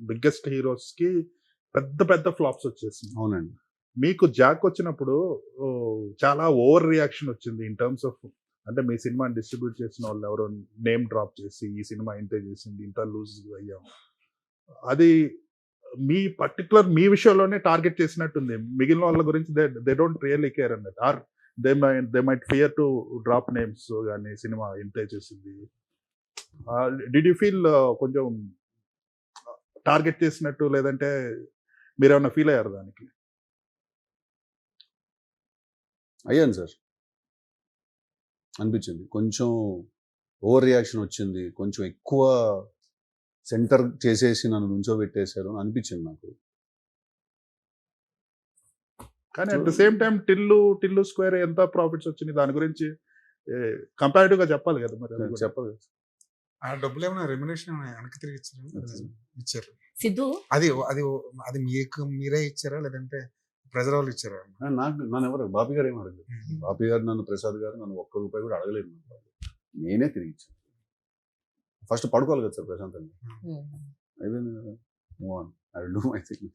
Biggest హీరోస్కి పెద్ద పెద్ద flops వచ్చేసింది అవునండి మీకు జాక్ వచ్చినప్పుడు చాలా ఓవర్ రియాక్షన్ వచ్చింది ఇన్ టర్మ్స్ ఆఫ్ అంటే మీ సినిమాని డిస్ట్రిబ్యూట్ చేసిన వాళ్ళు ఎవరో నేమ్ డ్రాప్ చేసి ఈ సినిమా ఇంతే చేసింది ఇంత లూజ్ అయ్యాం అది మీ పర్టికులర్ మీ విషయంలోనే టార్గెట్ చేసినట్టుంది మిగిలిన వాళ్ళ గురించి they they don't really care అన్నట్టు or they my they might fear to drop names కానీ సినిమా ఇంతే చేసింది డిడ్ యూ ఫీల్ కొంచెం టార్గెట్ చేసినట్టు లేదంటే మీరేమన్నా ఫీల్ అయ్యారు దానికి? అయ్యాను సార్. అనిపించింది. కొంచెం ఓవర్ రియాక్షన్ వచ్చింది. కొంచెం ఎక్కువ సెంటర్ చేసేసి నన్ను నుంచోబెట్టేశారు అని అనిపించింది నాకు. కానీ at the same time Tillu Tillu square ఎంత ప్రాఫిట్స్ వచ్చినాయి దాని గురించి కంపారిటివ్గా చెప్పాలి కదా మరి. చెప్పదు ఆ డబ్బులు ఏమైనా రెమ్యునేషన్ వెనక్కి తిరిగి ఇచ్చారు? ఇచ్చారు. సిద్ధు? అది అది అది మీకు మీరే ఇచ్చారా? లేదంటే ప్రజల వాళ్ళు ఇచ్చారా? నాకు నన్ను ఎవరు బాపి గారు ఏం అడగలేదు. బాపి గారు నన్ను ప్రసాద్ గారు నన్ను ఒక్క రూపాయి కూడా అడగలేదు. నేనే తిరిగి ఇచ్చాను. ఫస్ట్ పడుకోవాలి కదా సార్ ప్రశాంతంగా. అయిపోయింది కదా. Move on I do my thing